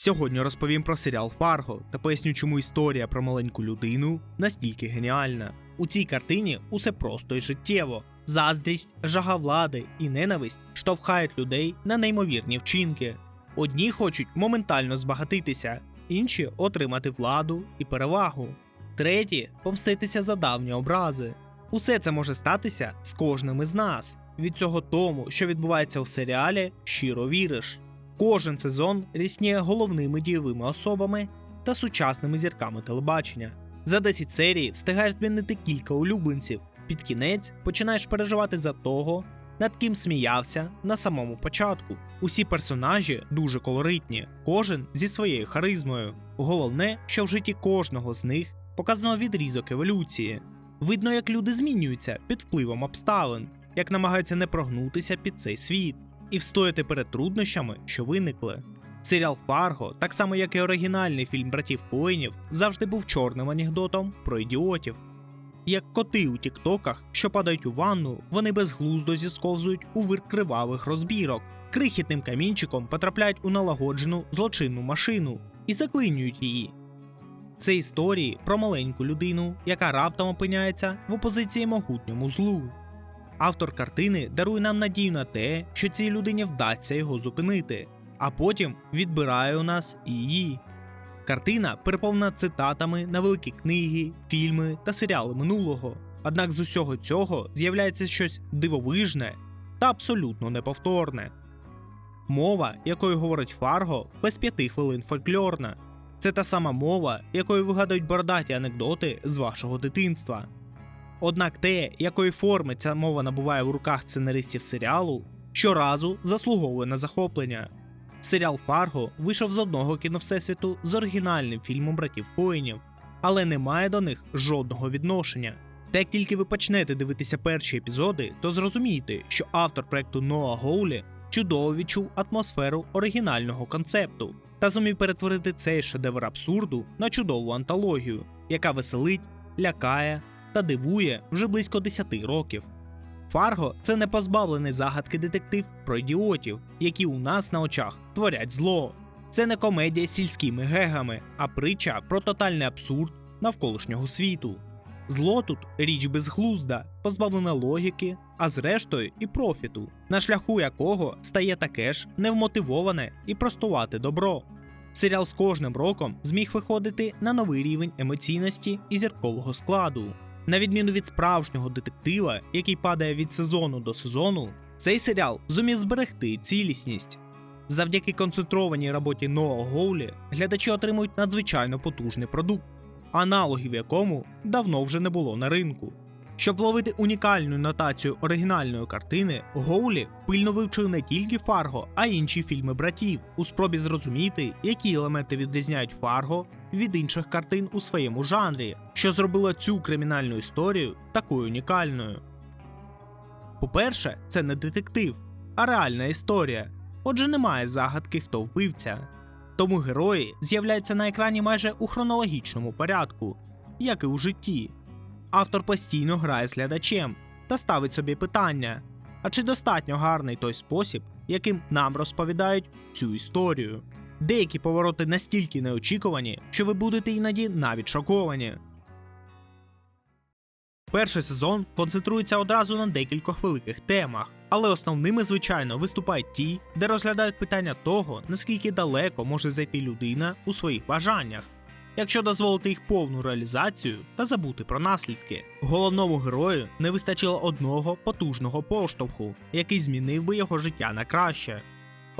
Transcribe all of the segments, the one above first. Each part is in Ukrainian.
Сьогодні розповім про серіал Фарго та поясню, чому історія про маленьку людину настільки геніальна. У цій картині усе просто і життєво. Заздрість, жага влади і ненависть штовхають людей на неймовірні вчинки. Одні хочуть моментально збагатитися, інші отримати владу і перевагу, треті помститися за давні образи. Усе це може статися з кожним із нас. Від цього тому, що відбувається у серіалі, щиро віриш. Кожен сезон рісніє головними дієвими особами та сучасними зірками телебачення. За 10 серій встигаєш змінити кілька улюбленців. Під кінець починаєш переживати за того, над ким сміявся на самому початку. Усі персонажі дуже колоритні, кожен зі своєю харизмою. Головне, що в житті кожного з них показано відрізок еволюції. Видно, як люди змінюються під впливом обставин, як намагаються не прогнутися під цей світ і встояти перед труднощами, що виникли. Серіал Фарго, так само як і оригінальний фільм братів Коїнів, завжди був чорним анекдотом про ідіотів. Як коти у тіктоках, що падають у ванну, вони безглуздо зісковзують у вир кривавих розбірок, крихітним камінчиком потрапляють у налагоджену злочинну машину і заклинюють її. Це історії про маленьку людину, яка раптом опиняється в опозиції могутньому злу. Автор картини дарує нам надію на те, що цій людині вдасться його зупинити, а потім відбирає у нас і її. Картина переповнена цитатами на великі книги, фільми та серіали минулого. Однак з усього цього з'являється щось дивовижне та абсолютно неповторне. Мова, якою говорить Фарго, без п'яти хвилин фольклорна. Це та сама мова, якою вигадують бородаті анекдоти з вашого дитинства. Однак те, якої форми ця мова набуває в руках сценаристів серіалу, щоразу заслуговує на захоплення. Серіал Фарго вийшов з одного кіновсесвіту з оригінальним фільмом братів Коїнів, але не має до них жодного відношення. Та як тільки ви почнете дивитися перші епізоди, то зрозумієте, що автор проекту Ноа Гоулі чудово відчув атмосферу оригінального концепту та зумів перетворити цей шедевр абсурду на чудову антологію, яка веселить, лякає та дивує вже близько 10 років. Фарго це не позбавлений загадки детектив про ідіотів, які у нас на очах творять зло. Це не комедія з сільськими гегами, а притча про тотальний абсурд навколишнього світу. Зло тут річ безглузда, позбавлена логіки, а зрештою і профіту, на шляху якого стає таке ж невмотивоване і простувати добро. Серіал з кожним роком зміг виходити на новий рівень емоційності і зіркового складу. На відміну від справжнього детектива, який падає від сезону до сезону, цей серіал зумів зберегти цілісність. Завдяки концентрованій роботі Ноа Гоулі глядачі отримують надзвичайно потужний продукт, аналогів якому давно вже не було на ринку. Щоб ловити унікальну нотацію оригінальної картини, Гоулі пильно вивчив не тільки Фарго, а й інші фільми братів, у спробі зрозуміти, які елементи відрізняють Фарго від інших картин у своєму жанрі, що зробило цю кримінальну історію такою унікальною. По-перше, це не детектив, а реальна історія. Отже, немає загадки, хто вбивця. Тому герої з'являються на екрані майже у хронологічному порядку, як і у житті. Автор постійно грає з глядачем та ставить собі питання: а чи достатньо гарний той спосіб, яким нам розповідають цю історію? Деякі повороти настільки неочікувані, що ви будете іноді навіть шоковані. Перший сезон концентрується одразу на декількох великих темах, але основними, звичайно, виступають ті, де розглядають питання того, наскільки далеко може зайти людина у своїх бажаннях, якщо дозволити їх повну реалізацію та забути про наслідки. Головному герою не вистачило одного потужного поштовху, який змінив би його життя на краще.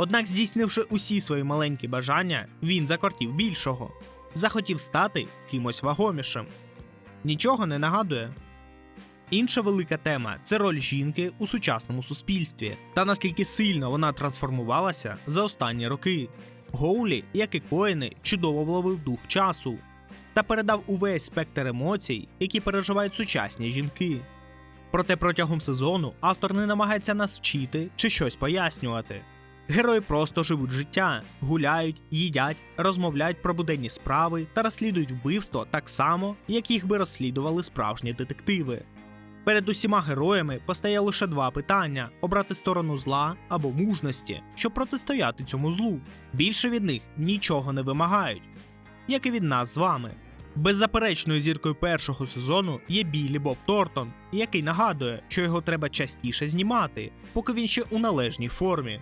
Однак, здійснивши усі свої маленькі бажання, він закортів більшого, захотів стати кимось вагомішим. Нічого не нагадує. Інша велика тема це роль жінки у сучасному суспільстві та наскільки сильно вона трансформувалася за останні роки. Гоулі, як і коїни, чудово вловив дух часу та передав увесь спектр емоцій, які переживають сучасні жінки. Проте протягом сезону автор не намагається нас вчити чи щось пояснювати. Герої просто живуть життя, гуляють, їдять, розмовляють про буденні справи та розслідують вбивство так само, як їх би розслідували справжні детективи. Перед усіма героями постає лише два питання: обрати сторону зла або мужності, щоб протистояти цьому злу. Більше від них нічого не вимагають, як і від нас з вами. Беззаперечною зіркою першого сезону є Біллі Боб Тортон, який нагадує, що його треба частіше знімати, поки він ще у належній формі.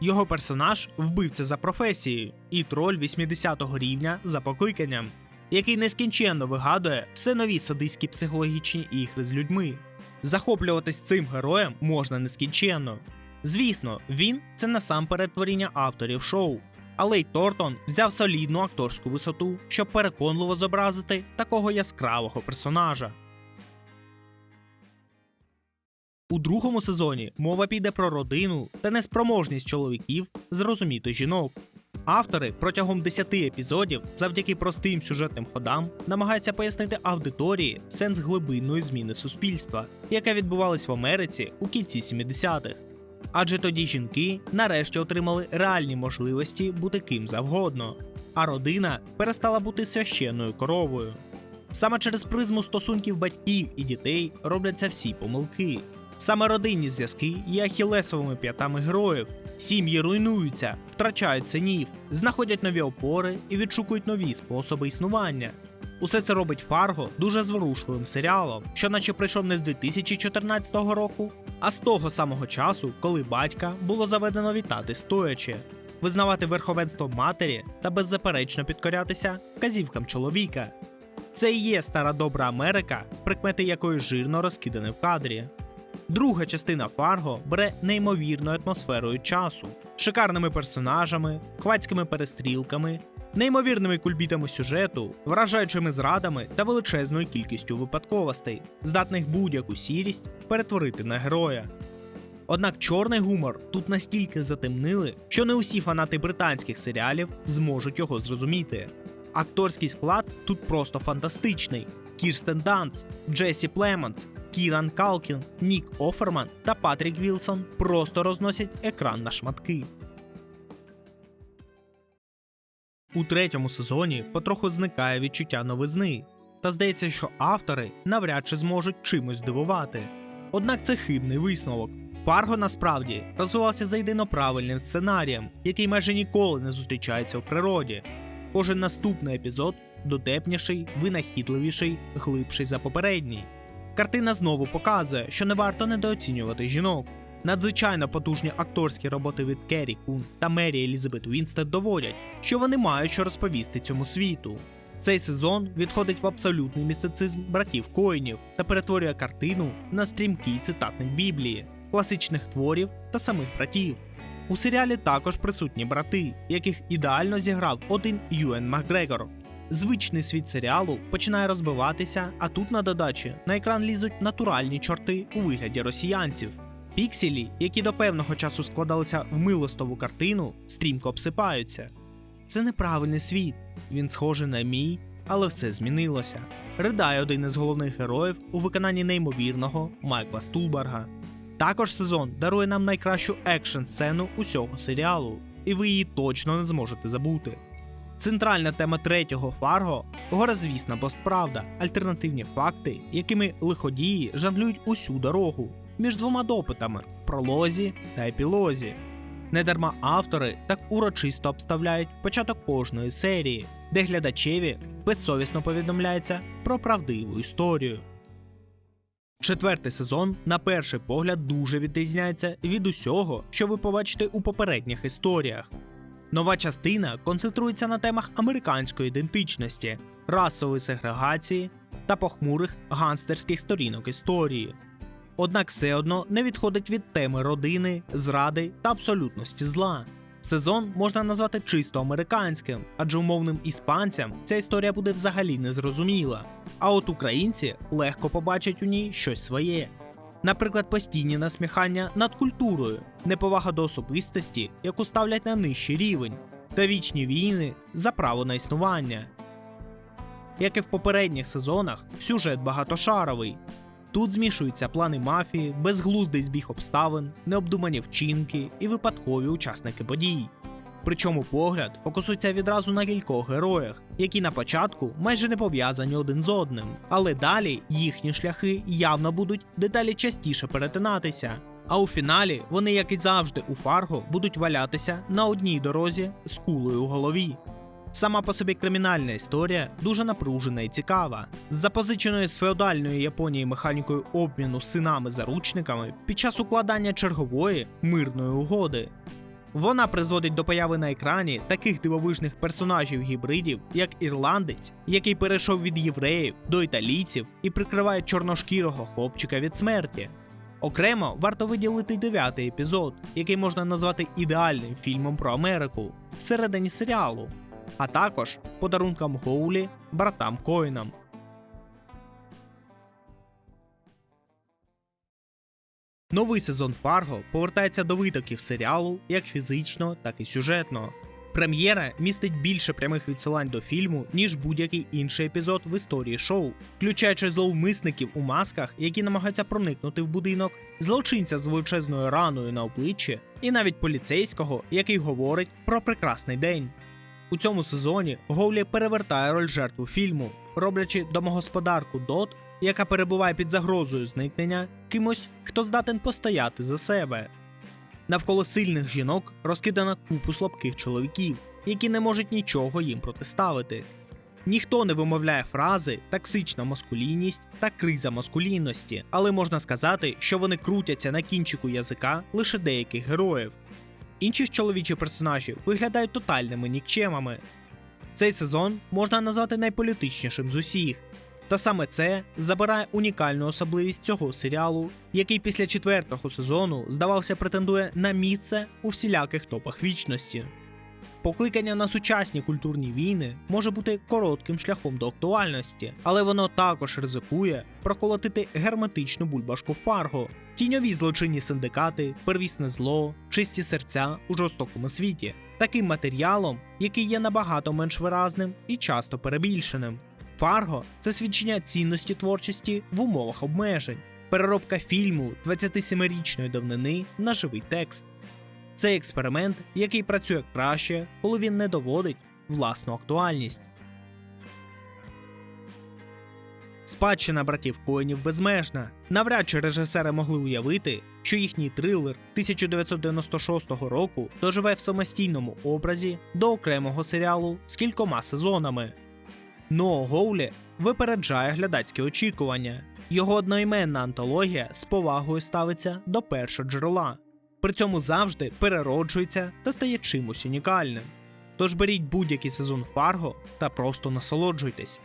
Його персонаж вбивця за професією і троль 80-го рівня за покликанням, який нескінченно вигадує все нові садистські психологічні ігри з людьми. Захоплюватись цим героєм можна нескінченно. Звісно, він це насамперед творіння авторів шоу, але й Тортон взяв солідну акторську висоту, щоб переконливо зобразити такого яскравого персонажа. У другому сезоні мова піде про родину та неспроможність чоловіків зрозуміти жінок. Автори протягом 10 епізодів, завдяки простим сюжетним ходам, намагаються пояснити аудиторії сенс глибинної зміни суспільства, яка відбувалась в Америці у кінці 70-х. Адже тоді жінки нарешті отримали реальні можливості бути ким завгодно, а родина перестала бути священною коровою. Саме через призму стосунків батьків і дітей робляться всі помилки. Саме родинні зв'язки є ахілесовими п'ятами героїв. Сім'ї руйнуються, втрачають синів, знаходять нові опори і відшукують нові способи існування. Усе це робить Фарго дуже зворушливим серіалом, що наче прийшов не з 2014 року, а з того самого часу, коли батька було заведено вітати стоячи, визнавати верховенство матері та беззаперечно підкорятися вказівкам чоловіка. Це і є стара добра Америка, прикмети якої жирно розкидані в кадрі. Друга частина Фарго бере неймовірною атмосферою часу, шикарними персонажами, хвацькими перестрілками, неймовірними кульбітами сюжету, вражаючими зрадами та величезною кількістю випадковостей, здатних будь-яку сірість перетворити на героя. Однак чорний гумор тут настільки затемнили, що не усі фанати британських серіалів зможуть його зрозуміти. Акторський склад тут просто фантастичний: Кірстен Данц, Джесі Племонс, Кіран Калкін, Нік Оферман та Патрік Вілсон просто розносять екран на шматки. У третьому сезоні потроху зникає відчуття новизни, та здається, що автори навряд чи зможуть чимось здивувати. Однак це хибний висновок. Фарго насправді розвивався за єдино правильним сценарієм, який майже ніколи не зустрічається в природі. Кожен наступний епізод дотепніший, винахідливіший, глибший за попередній. Картина знову показує, що не варто недооцінювати жінок. Надзвичайно потужні акторські роботи від Керрі Кун та Мері Елізабет Вінстед доводять, що вони мають що розповісти цьому світу. Цей сезон відходить в абсолютний містицизм братів Коїнів та перетворює картину на стрімкий цитатник Біблії, класичних творів та самих братів. У серіалі також присутні брати, яких ідеально зіграв один Юен Макгрегор. Звичний світ серіалу починає розбиватися, а тут на додачі на екран лізуть натуральні чорти у вигляді росіянців. Пікселі, які до певного часу складалися в милостову картину, стрімко обсипаються. Це неправильний світ. Він схожий на мій, але все змінилося. Ридає один із головних героїв у виконанні неймовірного Майкла Стулберга. Також сезон дарує нам найкращу екшн сцену усього серіалу, і ви її точно не зможете забути. Центральна тема третього Фарго горизвісна постправда, альтернативні факти, якими лиходії жонглюють усю дорогу між двома допитами пролозі та епілозі. Недарма автори так урочисто обставляють початок кожної серії, де глядачеві безсовісно повідомляється про правдиву історію. Четвертий сезон, на перший погляд, дуже відрізняється від усього, що ви побачите у попередніх історіях. Нова частина концентрується на темах американської ідентичності, расової сегрегації та похмурих ганстерських сторінок історії. Однак все одно не відходить від теми родини, зради та абсолютності зла. Сезон можна назвати чисто американським, адже умовним іспанцям ця історія буде взагалі незрозуміла. А от українці легко побачать у ній щось своє. Наприклад, постійні насміхання над культурою, неповага до особистості, яку ставлять на нижчий рівень, та вічні війни за право на існування. Як і в попередніх сезонах, сюжет багатошаровий. Тут змішуються плани мафії, безглуздий збіг обставин, необдумані вчинки і випадкові учасники подій. Причому погляд фокусується відразу на кількох героях, які на початку майже не пов'язані один з одним, але далі їхні шляхи явно будуть деталі частіше перетинатися. А у фіналі вони, як і завжди, у Фарго будуть валятися на одній дорозі з кулею у голові. Сама по собі кримінальна історія дуже напружена і цікава. З запозиченою з феодальної Японії механікою обміну синами-заручниками під час укладання чергової мирної угоди. Вона призводить до появи на екрані таких дивовижних персонажів гібридів, як ірландець, який перейшов від євреїв до італійців і прикриває чорношкірого хлопчика від смерті. Окремо варто виділити дев'ятий епізод, який можна назвати ідеальним фільмом про Америку всередині серіалу, а також подарункам Гоулі, братам Коїнам. Новий сезон Фарго повертається до витоків серіалу як фізично, так і сюжетно. Прем'єра містить більше прямих відсилань до фільму, ніж будь-який інший епізод в історії шоу, включаючи зловмисників у масках, які намагаються проникнути в будинок, злочинця з величезною раною на обличчі, і навіть поліцейського, який говорить про прекрасний день. У цьому сезоні Гоулі перевертає роль жертву фільму, роблячи домогосподарку Дот, яка перебуває під загрозою зникнення, кимось, хто здатен постояти за себе. Навколо сильних жінок розкидана купу слабких чоловіків, які не можуть нічого їм протиставити. Ніхто не вимовляє фрази токсична маскулінність та криза маскулінності, але можна сказати, що вони крутяться на кінчику язика лише деяких героїв. Інші ж чоловічі персонажі виглядають тотальними нікчемами. Цей сезон можна назвати найполітичнішим з усіх. Та саме це забирає унікальну особливість цього серіалу, який після четвертого сезону, здавався, претендує на місце у всіляких топах вічності. Покликання на сучасні культурні війни може бути коротким шляхом до актуальності, але воно також ризикує проколотити герметичну бульбашку Фарго, тіньові злочинні синдикати, первісне зло, чисті серця у жорстокому світі, таким матеріалом, який є набагато менш виразним і часто перебільшеним. Фарго це свідчення цінності творчості в умовах обмежень, переробка фільму 27-річної давнини на живий текст. Це експеримент, який працює краще, коли він не доводить власну актуальність. Спадщина братів Коенів безмежна. Навряд чи режисери могли уявити, що їхній трилер 1996 року доживе в самостійному образі до окремого серіалу з кількома сезонами. Ноа Гоулі випереджає глядацькі очікування. Його одноіменна антологія з повагою ставиться до першого джерела, при цьому завжди перероджується та стає чимось унікальним. Тож беріть будь-який сезон Фарго та просто насолоджуйтесь.